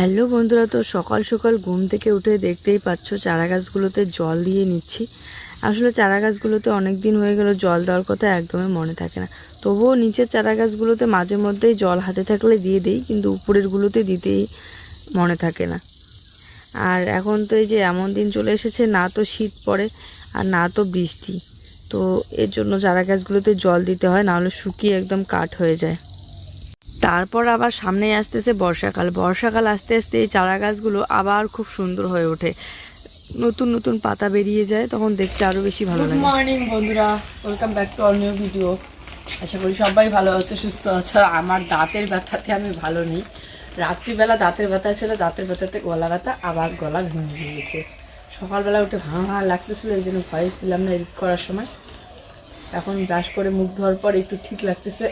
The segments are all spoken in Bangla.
হ্যালো বন্ধুরা, তো সকাল সকাল ঘুম থেকে উঠে দেখতেই পাচ্ছ চারা গাছগুলোতে জল দিয়ে নিচ্ছি। আসলে চারা গাছগুলোতে অনেক দিন হয়ে গেল, জল দেওয়ার কথা একদমই মনে থাকে না। তবুও নিচের চারা গাছগুলোতে মাঝে মধ্যেই জল হাতে থাকলে দিয়ে দিই, কিন্তু উপরেরগুলোতে দিতেই মনে থাকে না। আর এখন তো এই যে এমন দিন চলে এসেছে, না তো শীত পড়ে আর না তো বৃষ্টি। তো এর জন্য চারা গাছগুলোতে জল দিতে হয়, নাহলে শুকিয়ে একদম কাঠ হয়ে যায়। তারপর আবার সামনেই আসতেছে বর্ষাকাল। বর্ষাকাল আসতে আসতে এই চারা গাছগুলো আবার খুব সুন্দর হয়ে ওঠে। নতুন নতুন পাতা বেরিয়ে যায় তখন দেখতে আরও বেশি ভালো গুড লাগে। মর্নিং বন্ধুরা। Welcome back to all new video আশা করি সবাই ভালো আছো সুস্থ আছো। আমার দাঁতের ব্যথাতে আমি ভালো নেই। রাত্রিবেলা দাঁতের ব্যথা ছিল দাঁতের ব্যথাতে গলা ব্যথা আবার গলা ভেঙে গিয়েছে। সকালবেলা উঠে ভাঙা ভাঙা লাগতেছিল এই জন্য ভয়েস দিলাম না এডিট করার সময়। এখন ব্রাশ করে মুখ ধোয়ার পর একটু ঠিক লাগতেছে।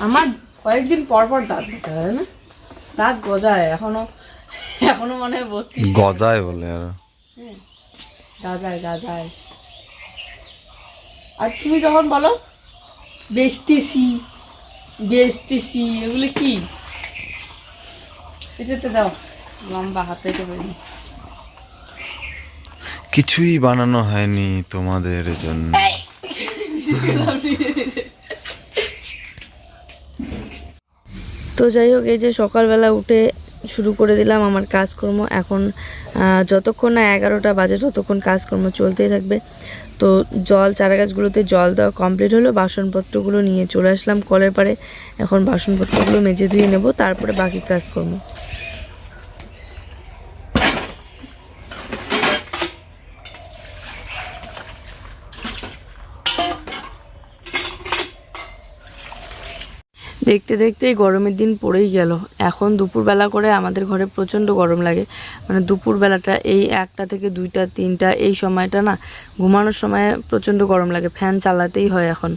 আমার কয়েকদিন পর পর দাঁত ব্যথা হয় না দাঁত গজায় এখনও এখনও মনে হয় বত্রিশ গজায় বলে আর। গাজায় গাজায়। আর তুমি যখন বলো বেচতেছি বেচতেছি এগুলো কি? এটাতে দাও লম্বা হাতে তো বলি কিছুই বানানো হয়নি তোমাদের জন্য। তো যাই হোক, এই যে সকালবেলা উঠে শুরু করে দিলাম আমার কাজকর্ম। এখন যতক্ষণ না এগারোটা বাজে ততক্ষণ কাজকর্ম চলতেই থাকবে। তো জল চারা গাছগুলোতে জল দেওয়া কমপ্লিট হলো। বাসনপত্রগুলো নিয়ে চলে আসলাম কলের পাড়ে। এখন বাসনপত্রগুলো মেজে ধুয়ে নেব, তারপরে বাকি কাজকর্ম। দেখতে দেখতে এই গরমের দিন পড়েই গেল। এখন দুপুরবেলা করে আমাদের ঘরে প্রচণ্ড গরম লাগে। মানে দুপুরবেলাটা এই একটা থেকে দুইটা, তিনটা এই সময়টা না, ঘুমানোর সময় প্রচণ্ড গরম লাগে। ফ্যান চালাতেই হয় এখন।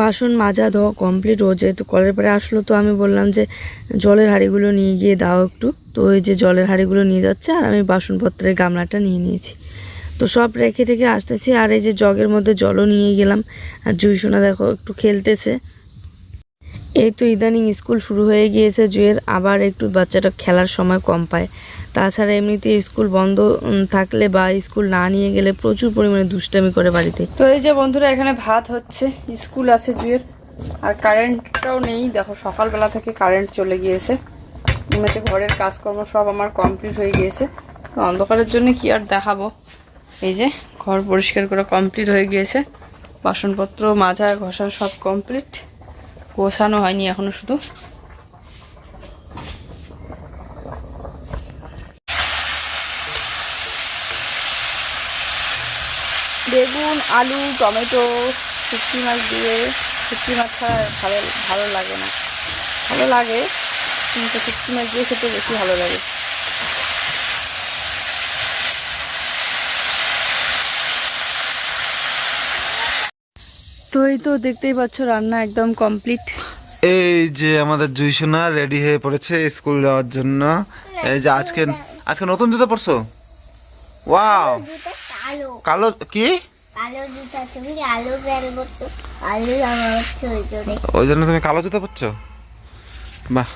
বাসন মাজা ধোয়া কমপ্লিট ও যেহেতু কলের পরে আসলো, তো আমি বললাম যে জলের হাঁড়িগুলো নিয়ে গিয়ে দাও একটু। তো ওই যে জলের হাঁড়িগুলো নিয়ে যাচ্ছে আর আমি বাসনপত্রের গামলাটা নিয়ে নিয়েছি। তো সব রেখে রেখে আসতেছি আর এই যে জগের মধ্যে জলও নিয়ে গেলাম। আর জুই সোনা দেখো একটু খেলতেছে। এই তো ইদানিং স্কুল শুরু হয়ে গিয়েছে জুয়ের আবার একটু বাচ্চাটা খেলার সময় কম পায়। তাছাড়া এমনিতে স্কুল বন্ধ থাকলে বা স্কুল না নিয়ে গেলে প্রচুর পরিমাণে দুষ্টামি করে বাড়িতে। তো এই যে বন্ধুরা, এখানে ভাত হচ্ছে, স্কুল আছে জুয়ের আর কারেন্টটাও নেই। দেখো, সকালবেলা থেকে কারেন্ট চলে গিয়েছে। এমনিতে ঘরের কাজকর্ম সব আমার কমপ্লিট হয়ে গিয়েছে। অন্ধকারের জন্য কি আর দেখাবো? এই যে, ঘর পরিষ্কার করা কমপ্লিট হয়ে গিয়েছে। বাসনপত্র, মাজা, ঘষা সব কমপ্লিট। গোছানো হয়নি এখনও শুধু। বেগুন আলু টমেটো শুটকি মাছ দিয়ে শুটকি মাছ ছাড়া ভালো ভালো লাগে না। ভালো লাগে কিন্তু শুটকি মাছ দিয়ে খেতে বেশি ভালো লাগে। তো এই তো দেখতেই পাচ্ছ রান্না একদম কমপ্লিট। এই যে আমাদের জুই সোনা রেডি হয়ে পড়েছে স্কুল যাওয়ার জন্য। এই যে আজকে আজকে নতুন জুতো পরছো? ওয়াও! কালো কি? ওই জন্য। তুমি কালো জুতো পরছো? বাহ।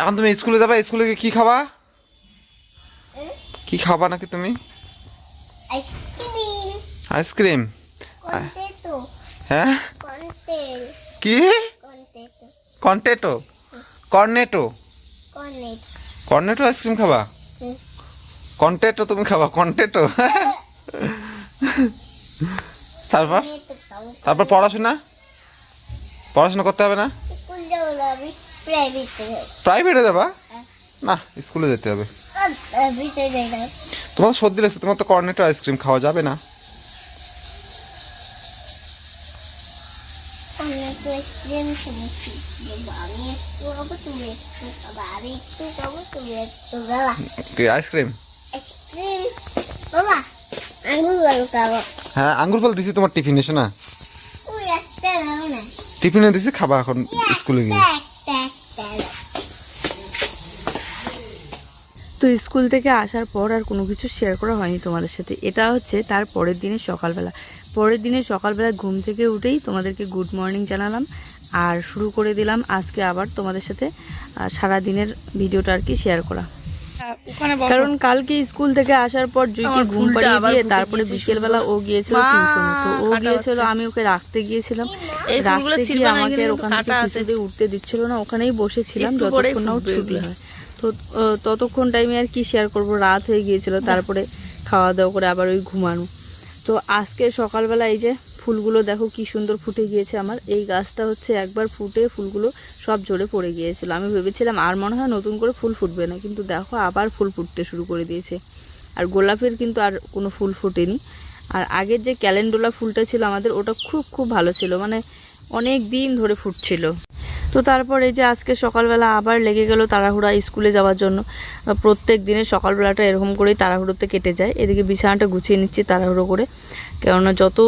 এখন তুমি স্কুলে যাবা স্কুলে গিয়ে কি খাবা? কি খাবা নাকি তুমি? আইসক্রিম। হ্যাঁ? কি? কন্টেটো। কর্নেটো? কর্নেটো। আইসক্রিম খাবা? কন্টেটো তুমি খাবা কন্টেটো তারপর? তারপর পড়াশোনা? পড়াশোনা করতে হবে না? প্রাইভেটে যাবা? না স্কুলে যেতে হবে। তোমার সর্দি লাগছে তোমার তো কর্নেটো আইসক্রিম খাওয়া যাবে না। আইসক্রিম হ্যাঁ আঙ্গুর ফল দিছি তোমার টিফিনে শোনা টিফিনে দিছি খাবা এখন স্কুলে গিয়ে। তো স্কুল থেকে আসার পর আর কোনো কিছু শেয়ার করা হয়নি তোমাদের সাথে। এটা হচ্ছে তার পরের দিনের সকালবেলা। পরের দিনের সকালবেলা ঘুম থেকে উঠেই তোমাদেরকে গুড মর্নিং জানালাম। আর শুরু করে দিলাম আজকে আবার তোমাদের সাথে সারা দিনের ভিডিওটা আর কি শেয়ার করা। কারণ কালকে স্কুল থেকে আসার পর জুইকে ঘুম পাড়িয়ে দিয়ে তারপরে বিকেলবেলা ও গিয়েছিল টিউশনে। তো ও গিয়েছিল আমি ওকে রাখতে গিয়েছিলাম। রাখতে গিয়ে আমাকে ওখান থেকে কিছুতে উঠতে দিচ্ছিল না ওখানেই বসেছিলাম যতক্ষণ না ছুটি হয়। তো ততক্ষণ টাইমে আর কি শেয়ার করব? রাত হয়ে গিয়েছিল তারপরে খাওয়া দাওয়া করে আবার ওই ঘুমানো। তো আজকে সকালবেলা এই যে ফুলগুলো দেখো কি সুন্দর ফুটে গিয়েছে আমার। এই গাছটা হচ্ছে একবার ফুটে ফুলগুলো সব ঝরে পড়ে গিয়েছিল। আমি ভেবেছিলাম আর মনে হয় নতুন করে ফুল ফুটবে না, কিন্তু দেখো আবার ফুল ফুটতে শুরু করে দিয়েছে। আর গোলাপের কিন্তু আর কোনো ফুল ফোটেনি। আর আগের যে ক্যালেন্ডোলা ফুলটা ছিল আমাদের, ওটা খুব খুব ভালো ছিল। মানে অনেক দিন ধরে ফুটছিল। তো তারপর এই যে আজকে সকালবেলা আবার লেগে গেল তাড়াহুড়া স্কুলে যাওয়ার জন্য। প্রত্যেক দিনের সকালবেলাটা এরকম করেই তাড়াহুড়োতে কেটে যায়। এদিকে বিছানাটা গুছিয়ে নিচ্ছি তাড়াহুড়ো করে। কেননা যত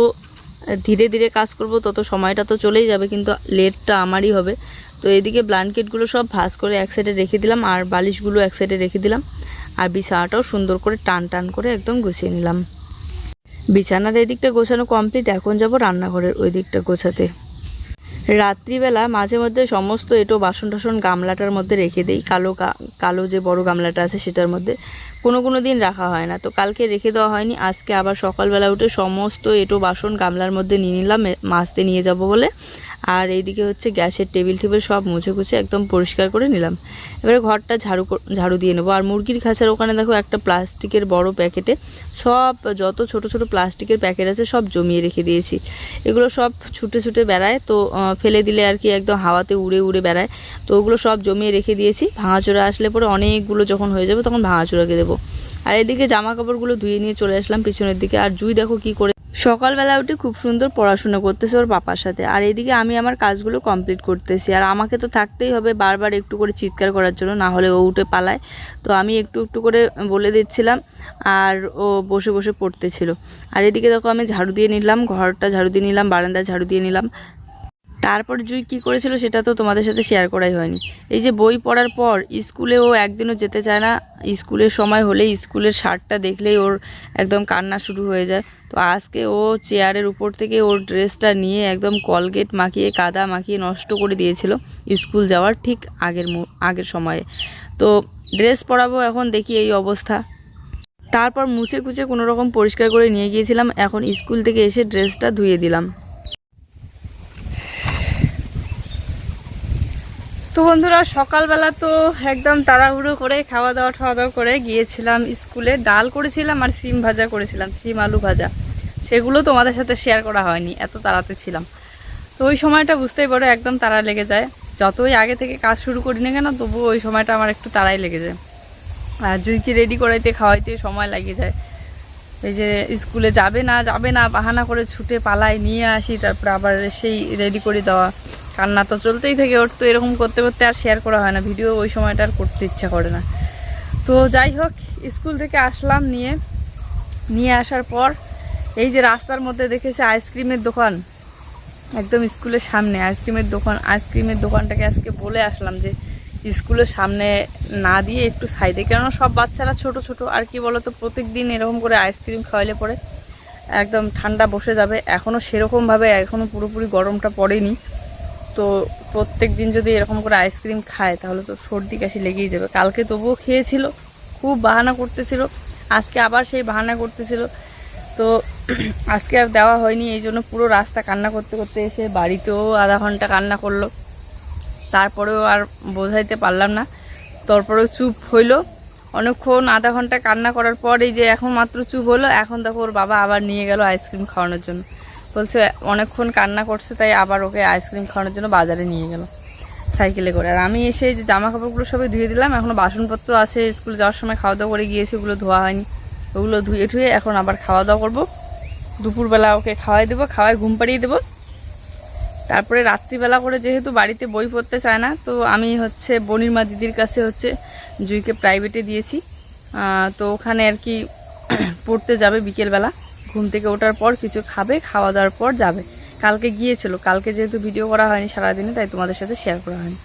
ধীরে ধীরে কাজ করব, তত সময়টা তো চলেই যাবে, কিন্তু লেটটা আমারই হবে। তো এদিকে ব্ল্যাঙ্কেটগুলো সব ভাঁজ করে এক সাইডে রেখে দিলাম, আর বালিশগুলো এক সাইডে রেখে দিলাম। আর বিছানাটাও সুন্দর করে টান টান করে একদম গুছিয়ে নিলাম। বিছানার এদিকটা গোছানো কমপ্লিট এখন যাব রান্নাঘরের ওই দিকটা গোছাতে। রাত্রিবেলা মাঝে মধ্যে সমস্ত এটো বাসন টাসন গামলাটার মধ্যে রেখে দেই, কালো কালো যে বড় গামলাটা আছে সেটার মধ্যে। কোনো কোনো দিন রাখা হয় না। তো কালকে রেখে দেওয়া হয়নি, আজকে আবার সকালবেলা উঠে সমস্ত এটো বাসন গামলার মধ্যে নিয়ে নিলাম মাছতে নিয়ে যাব বলে। আর এইদিকে হচ্ছে গ্যাসের টেবিল টেবিল সব মুছে গুছে একদম পরিষ্কার করে নিলাম। এবারে ঘরটা ঝাড়ু ঝাড়ু দিয়ে নেব। আর মুরগির খাঁচার ওখানে দেখো একটা প্লাস্টিকের বড় প্যাকেটে সব, যত ছোট ছোট প্লাস্টিকের প্যাকেট আছে সব জমিয়ে রেখে দিয়েছি। এগুলো সব ছুটে ছুটে বেড়ায়, তো ফেলে দিলে আর কি একদম হাওয়াতে উড়ে উড়ে বেড়ায়। তো ওগুলো সব জমিয়ে রেখে দিয়েছি। ভাঙাচোরা আসলে পরে অনেকগুলো যখন হয়ে যাবে তখন ভাঙাচোরাকে দেবো। আর এদিকে জামা কাপড়গুলো ধুয়ে নিয়ে চলে আসলাম পিছনের দিকে। আর জুই দেখো কি করে সকালবেলা উঠে খুব সুন্দর পড়াশোনা করতেছে ওর পাপার সাথে। আর এদিকে আমি আমার কাজগুলো কমপ্লিট করতেছি। আর আমাকে তো থাকতেই হবে বারবার একটু করে চিৎকার করার জন্য, না হলে ও উঠে পালায়। তো আমি একটু একটু করে বলে দিচ্ছিলাম আর ও বসে বসে পড়তেছিল। আর এদিকে দেখো আমি ঝাড়ু দিয়ে নিলাম, ঘরটা ঝাড়ু দিয়ে নিলাম বারান্দা ঝাড়ু দিয়ে নিলাম। তারপর জুই কী করেছিল সেটা তো তোমাদের সাথে শেয়ার করাই হয়নি। এই যে বই পড়ার পর স্কুলে ও একদিনও যেতে চায় না, স্কুলের সময় হলেই স্কুলের শার্টটা দেখলেই ওর একদম কান্না শুরু হয়ে যায়। তো আজকে ও চেয়ারের উপর থেকে ওর ড্রেসটা নিয়ে একদম কলগেট মাখিয়ে, কাদা মাখিয়ে নষ্ট করে দিয়েছিল স্কুল যাওয়ার ঠিক আগের আগের সময়ে। তো ড্রেস পরাবো এখন, দেখি এই অবস্থা। তারপর মুছে কুচে কোনো রকম পরিষ্কার করে নিয়ে গিয়েছিলাম, এখন স্কুল থেকে এসে ড্রেসটা ধুয়ে দিলাম। তো বন্ধুরা, সকালবেলা তো একদম তাড়াহুড়ো করে খাওয়া দাওয়া খাওয়া দাওয়া করে গিয়েছিলাম স্কুলে। ডাল করেছিলাম আর সিম ভাজা করেছিলাম, সিম আলু ভাজা। সেগুলো তোমাদের সাথে শেয়ার করা হয়নি, এত তাড়াতে ছিলাম। তো ওই সময়টা বুঝতেই পারো একদম তাড়া লেগে যায়। যতই আগে থেকে কাজ শুরু করি না কেন, তবুও ওই সময়টা আমার একটু তাড়াই লেগে যায়। আর জুইকে রেডি করাইতে, খাওয়াইতে সময় লাগিয়ে যায়। এই যে স্কুলে যাবে না যাবে না, বাহানা করে ছুটে পালায়, নিয়ে আসি, তারপর আবার সেই রেডি করে দেওয়া। কান্না তো চলতেই থাকে, ওর তো এরকম করতে করতে আর শেয়ার করা হয় না। ভিডিও ওই সময়টা আর করতে ইচ্ছা করে না। তো যাই হোক স্কুল থেকে আসলাম নিয়ে। নিয়ে আসার পর এই যে রাস্তার মধ্যে দেখেছে আইসক্রিমের দোকান। একদম স্কুলের সামনে আইসক্রিমের দোকান। আইসক্রিমের দোকানটাকে আজকে বলে আসলাম যে স্কুলের সামনে না দিয়ে একটু সাইডে কেননা সব বাচ্চারা ছোট ছোট। আর কি বলতো প্রত্যেক দিন এরকম করে আইসক্রিম খাওয়াইলে পরে একদম ঠান্ডা বসে যাবে। এখনও সেরকমভাবে এখনও পুরোপুরি গরমটা পড়েনি। তো প্রত্যেক দিন যদি এরকম করে আইসক্রিম খায়, তাহলে তো সর্দি কাশি লেগেই যাবে। কালকে তবুও খেয়েছিল, খুব বাহানা করতেছিল, আজকে আবার সেই বাহানা করতেছিল। তো আজকে আর দেওয়া হয়নি, এই জন্য পুরো রাস্তা কান্না করতে করতে এসে বাড়িতেও আধা ঘণ্টা কান্না করল। তারপরেও আর বোঝাইতে পারলাম না। তারপরেও চুপ হইল। অনেকক্ষণ আধা ঘণ্টা কান্না করার পর এই যে এখন মাত্র চুপ হলো, এখন দেখো ওর বাবা আবার নিয়ে গেল আইসক্রিম খাওয়ানোর জন্য। বলছে, অনেকক্ষণ কান্না করছে, তাই আবার ওকে আইসক্রিম খাওয়ানোর জন্য বাজারে নিয়ে গেল, সাইকেলে করে। আর আমি এসে যে জামা কাপড়গুলো সবই ধুয়ে দিলাম এখনও বাসনপত্র আছে, স্কুলে যাওয়ার সময় খাওয়া দাওয়া করে গিয়েছি, ওগুলো ধোয়া হয়নি, ওগুলো ধুয়ে টুয়ে এখন আবার খাওয়া দাওয়া করব। দুপুরবেলা ওকে খাওয়াই দেবো খাওয়াই ঘুম পাড়িয়ে দেবো। তারপরে রাত্রিবেলা করে যেহেতু বাড়িতে বই পড়তে চায় না, তো আমি হচ্ছে বনিরমা দিদির কাছে হচ্ছে জুইকে প্রাইভেটে দিয়েছি। তো ওখানে আর কি পড়তে যাবে বিকেলবেলা। ঘুম থেকে ওঠার পর কিছু খাবে, খাওয়া দাওয়ার পর যাবে। কালকে গিয়েছিল, কালকে যেহেতু ভিডিও করা হয়নি সারাদিনে, তাই তোমাদের সাথে শেয়ার করা হয়নি।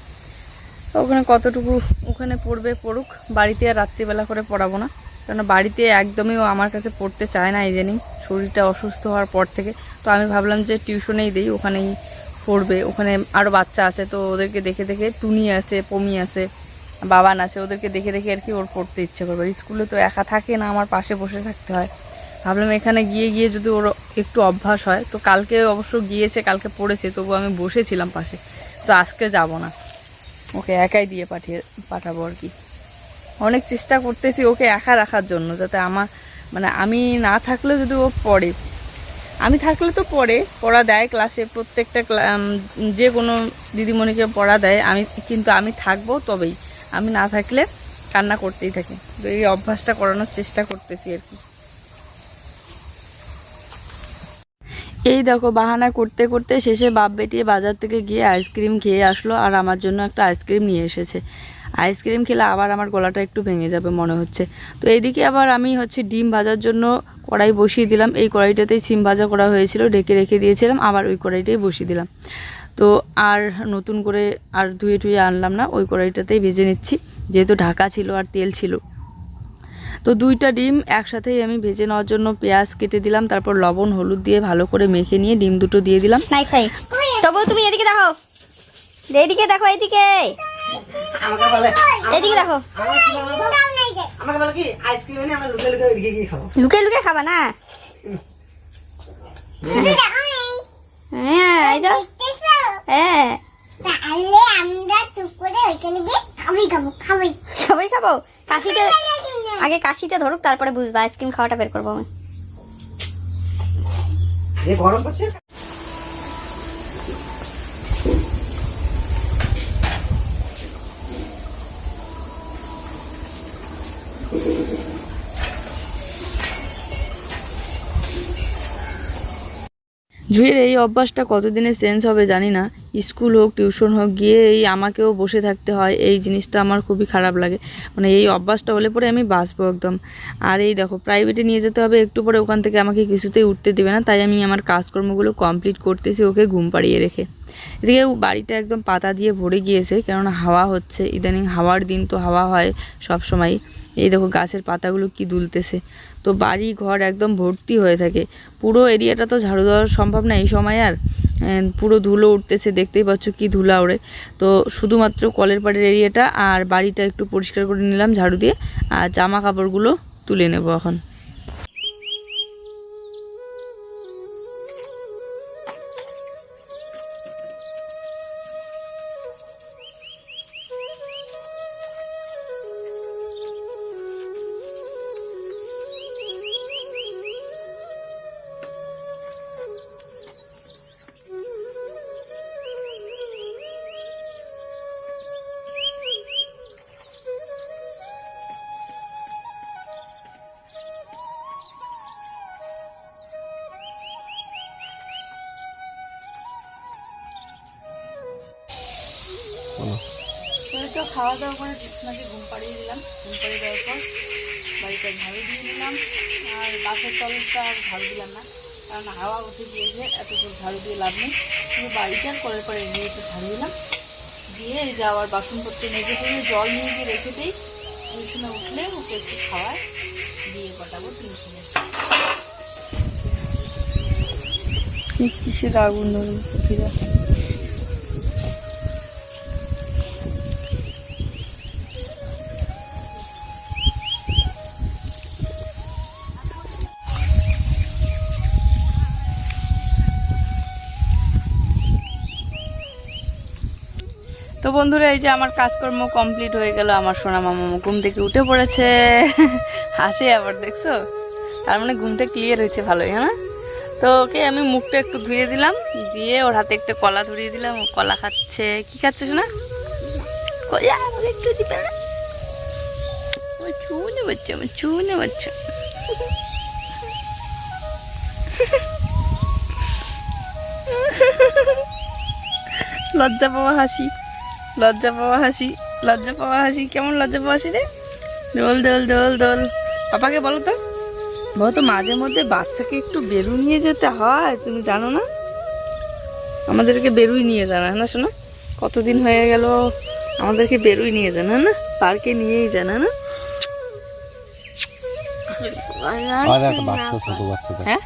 তো ওখানে কতটুকু ওখানে পড়বে পড়ুক, বাড়িতে আর রাত্রিবেলা করে পড়াবো না। কারণ বাড়িতে একদমই ও আমার কাছে পড়তে চায় না ইদানিং, শরীরটা অসুস্থ হওয়ার পর থেকে। তো আমি ভাবলাম যে টিউশনেই দিই, ওখানেই পড়বে। ওখানে আরও বাচ্চা আছে, তো ওদেরকে দেখে দেখে টুনি আছে, পমি আছে, বাবান আছে, ওদেরকে দেখে দেখে আর কি ওর পড়তে ইচ্ছে করবে। স্কুলে তো একা থাকে না, আমার পাশে বসে থাকতে হয়। ভাবলাম এখানে গিয়ে গিয়ে যদি ওর একটু অভ্যাস হয়, তো কালকে অবশ্য গিয়েছে, কালকে পড়েছে, তবু আমি বসেছিলাম পাশে। তো আজকে যাব না। ওকে একাই দিয়ে পাঠিয়ে, পাঠাবো আর কি। অনেক চেষ্টা করতেছি ওকে একা রাখার জন্য, যাতে আমার মানে আমি না থাকলে যদি ও পড়ে। আমি থাকলে তো পড়ে, পড়া দেয় ক্লাসে প্রত্যেকটা যে কোনো দিদিমণিকে পড়া দেয়, আমি, কিন্তু আমি থাকব তবেই। আমি না থাকলে কান্না করতেই থাকি। তো এই অভ্যাসটা করানোর চেষ্টা করতেছি আর কি। এই দেখো বাহানা করতে করতে শেষে বাপ বেটিয়ে বাজার থেকে গিয়ে আইসক্রিম খেয়ে আসলো আর আমার জন্য একটা আইসক্রিম নিয়ে এসেছে। আইসক্রিম খেলে আবার আমার গলাটা একটু ভেঙে যাবে মনে হচ্ছে। তো এইদিকে আবার আমি হচ্ছে ডিম ভাজার জন্য কড়াই বসিয়ে দিলাম। এই কড়াইটাতেই সিম ভাজা করা হয়েছিল ডেকে রেখে দিয়েছিলাম, আবার ওই কড়াইটাই বসিয়ে দিলাম। তো আর নতুন করে আর ধুয়ে টুয়ে আনলাম না, ওই কড়াইটাতেই ভেজে নিচ্ছি। যেহেতু ঢাকা ছিল আর তেল ছিল। তো দুইটা ডিম একসাথেই আমি ভেজে নেওয়ার জন্য পেঁয়াজ কেটে দিলাম তারপর লবণ হলুদ দিয়ে ভালো করে মেখে নিয়ে ডিম দুটো দিয়ে দিলাম। নাই খাই। তবু তুমি এদিকে দেখো। এদিকে দেখো এদিকে। এদিকে দেখো। আমাকে বলে? কি আইসক্রিম এনে আমরা লুকে লুকে খাব। লুকে লুকে খাবা না? হ্যাঁ হ্যাঁ। খাবোই খাব কাশিটা আগে কাশিটা ধরুক তারপরে বুঝব আইসক্রিম খাওয়াটা বের করব আমি। Thank করছে? জুয়ের এই অভ্যাসটা কতদিনে চেঞ্জ হবে জানি না। স্কুল হোক, টিউশন হোক গিয়ে এই আমাকেও বসে থাকতে হয়। এই জিনিসটা আমার খুবই খারাপ লাগে। মানে এই অভ্যাসটা হলে পরে আমি বাঁচবো একদম। আর এই দেখো প্রাইভেটে নিয়ে যেতে হবে, একটু পরে ওখান থেকে আমাকে কিছুতেই উঠতে দেবে না। তাই আমি আমার কাজকর্মগুলো কমপ্লিট করতেছি ওকে ঘুম পাড়িয়ে রেখে। এদিকে বাড়িটা একদম পাতা দিয়ে ভরে গিয়েছে, কেননা হাওয়া হচ্ছে। ইদানিং হাওয়ার দিন তো হাওয়া হয় সব সময় এই দেখো, গাছের পাতাগুলো কি দুলতেছে। তো বাড়ি, ঘর একদম ভর্তি হয়ে থাকে। পুরো এরিয়াটা তো ঝাড়ু দেওয়া সম্ভব না এই সময় আর। পুরো ধুলো উঠতেছে, দেখতেই পাচ্ছ কি ধুলা ওড়ে। তো শুধুমাত্র কলের পাড়ের এরিয়াটা আর বাড়িটা একটু পরিষ্কার করে নিলাম ঝাড়ু দিয়ে। আর জামা কাপড়গুলো তুলে নেব এখন। খাওয়া দাওয়া করে ঘুম পাড়িয়ে দিলাম। ঘুম পাড়িয়ে দেওয়ার পর বাড়িটা ঝাড়ু দিয়ে দিলাম আর বাসের তলটা আর ঝাড়ু দিলাম না। কারণ হাওয়া উঠে গিয়েছে, এত দূর ঝাড়ু দিয়ে লাভ নেই। শুধু বাড়িটা করে করে এগিয়ে একটু ঝাড়ু দিলাম। দিয়ে এই যে আবার বাসনপত্র মেজে টেজে জল নিয়ে গিয়ে রেখে দিই। টিউশনে উঠলে ওকে একটু খাওয়ায়। দিয়ে পাঠাবো টিউশনে কিসের আগুন ধরুন বন্ধুরা, এই যে আমার কাজকর্ম কমপ্লিট হয়ে গেল। আমার সোনা মামা ঘুম থেকে উঠে পড়েছে। হাসে আবার, দেখছ? তার মানে ঘুমটা ক্লিয়ার হয়েছে ভালোই হ্যাঁ? তো ওকে আমি মুখটা একটু ধুয়ে দিলাম। দিয়ে ওর হাতে একটা কলা ধরিয়ে দিলাম। ও কলা খাচ্ছে। কি খাচ্ছে শোনা চুনে চুনে লজ্জা পাওয়া হাসি। লজ্জা পাওয়া হাসি লজ্জা পাওয়া হাসি কেমন লজ্জা পাওয়া হাসি রে দোল দোল দোল দোল পাপাকে বলো তো বলো তো মাঝে মধ্যে বাচ্চাকে একটু বেরু নিয়ে যেতে হয় তুমি জানো না আমাদেরকে বেরুই নিয়ে যান না শোনো কতদিন হয়ে গেল আমাদেরকে বেরুই নিয়ে যান না পার্কে নিয়েই যান না হ্যাঁ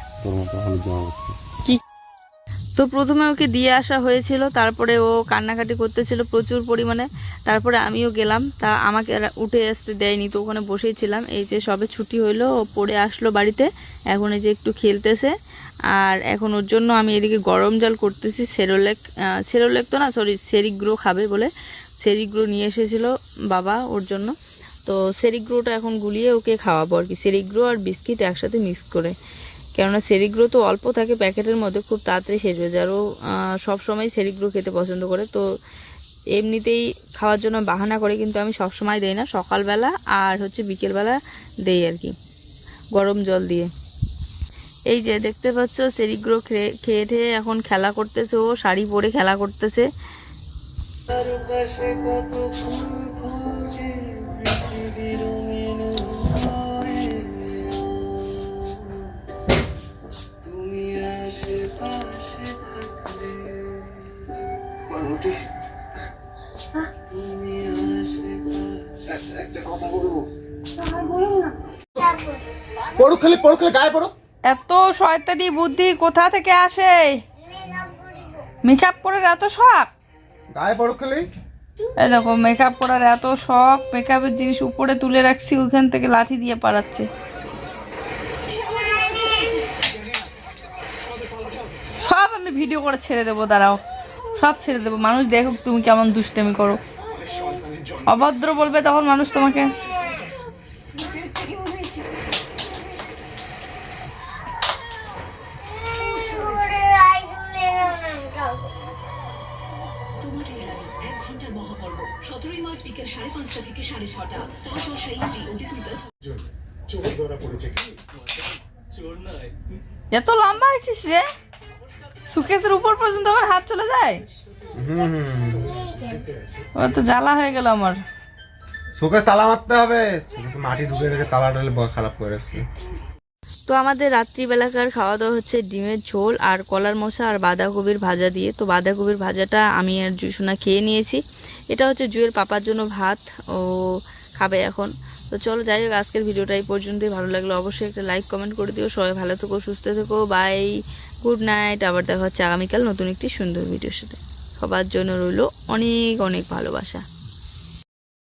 তো প্রথমে ওকে দিয়ে আসা হয়েছিল, তারপরে ও কান্নাকাটি করতেছিল প্রচুর পরিমাণে। তারপরে আমিও গেলাম, তা আমাকে উঠে আসতে দেয়নি, তো ওখানে বসেই ছিলাম। এই যে সবে ছুটি হইল, ও পড়ে আসলো বাড়িতে, এখন এই যে একটু খেলতেছে। আর এখন ওর জন্য আমি এদিকে গরম জল করতেছি, সেরোলেক সেরোলেক তো না, সরি, সেরিগ্রো খাবে বলে। সেরিগ্রো নিয়ে এসেছিল বাবা ওর জন্য। তো সেরিগ্রোটা এখন গুলিয়ে ওকে খাওয়াবো আর কি। সেরিগ্রো আর বিস্কিট একসাথে মিক্স করে। কেননা সেরিগ্রো তো অল্প থাকে প্যাকেটের মধ্যে, খুব তাড়াতাড়ি শেষ হয়ে যায় আরও সবসময় সেরিগ্রো খেতে পছন্দ করে। তো এমনিতেই খাওয়ার জন্য বাহানা করে, কিন্তু আমি সবসময় দেই না। সকালবেলা আর হচ্ছে বিকেলবেলা দেই আর কি, গরম জল দিয়ে। এই যে দেখতে পাচ্ছ, সেরিগ্রো খেয়ে খেয়ে এখন খেলা করতেছে ও, শাড়ি পরে খেলা করতেছে। পড়ো খেলে পড়ো খেলে গায়ে পড়ো। এত শয়তানি বুদ্ধি কোথা থেকে আসে? মেকআপ করার এত শখ? গায়ে পড়ো খেলে। এই দেখো মেকআপ করার এত শখ মেকআপের জিনিস উপরে তুলে রাখছি ওইখান থেকে লাঠি দিয়ে পালাচ্ছে। সব আমি ভিডিও করে ছেড়ে দেবো দাঁড়াও। সব ছেড়ে দেবো। মানুষ দেখুক তুমি কেমন দুষ্টামি করো। অভদ্র বলবে তখন মানুষ তোমাকে। এত লম্বা হয়েছিস রে। সুকেশের উপর পর্যন্ত আমার হাত চলে যায়? ও তো জ্বালা হয়ে গেল আমার। শোকে তালা মারতে হবে। মাটি ঢুকে রেখে তালা টালে খারাপ করে রাখছে তো আমাদের রাত্রিবেলাকার খাওয়া দাওয়া হচ্ছে ডিমের ঝোল আর কলার মশা আর বাঁধাকপির ভাজা দিয়ে। তো বাঁধাকপির ভাজাটা আমি আর জুসোনা খেয়ে নিয়েছি। এটা হচ্ছে জুয়ের পাপার জন্য ভাত। ও খাবে এখন। তো চলো যাই হোক, আজকের ভিডিওটা এই পর্যন্তই। ভালো লাগল অবশ্যই একটা লাইক কমেন্ট করে দিও। সবাই ভালো থেকো, সুস্থ থেকো বাই গুড নাইট আবার দেখা হচ্ছে আগামীকাল নতুন একটি সুন্দর ভিডিওর সাথে। সবার জন্য রইল অনেক অনেক ভালোবাসা।